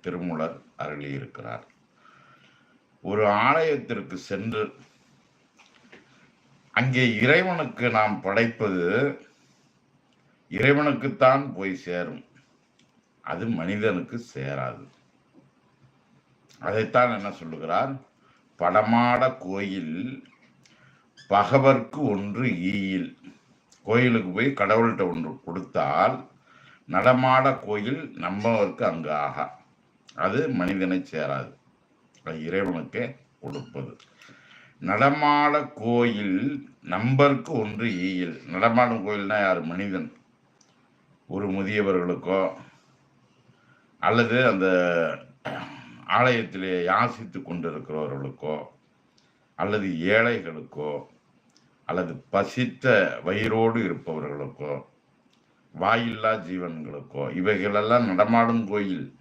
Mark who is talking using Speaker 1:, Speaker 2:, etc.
Speaker 1: திருமூலர் அருளியிருக்கிறார். ஒரு ஆலயத்திற்கு சென்று அங்கே இறைவனுக்கு நாம் படைப்பது இறைவனுக்குத்தான் போய் சேரும். அது மனிதனுக்கு சேராது. அதைத்தான் என்ன சொல்லுகிறார்? படமாட கோயில் பகவர்க்கு ஒன்று ஈயில். கோயிலுக்கு போய் கடவுள்கிட்ட ஒன்று கொடுத்தால் நடமாட கோயில் நம்மவருக்கு அங்கு ஆகா. அது மனிதனை சேராது. அது இறைவனுக்கே கொடுப்பது. நடமாட கோயில் நம்பருக்கு ஒன்று ஈயில். நடமாடும் கோயில்னா யார்? மனிதன். ஒரு முதியவர்களுக்கோ அல்லது அந்த ஆலயத்திலே யாசித்து கொண்டிருக்கிறவர்களுக்கோ அல்லது ஏழைகளுக்கோ அல்லது பசித்த வயிறோடு இருப்பவர்களுக்கோ வாயில்லா ஜீவன்களுக்கோ இவைகளெல்லாம் நடமாடும் கோயில்.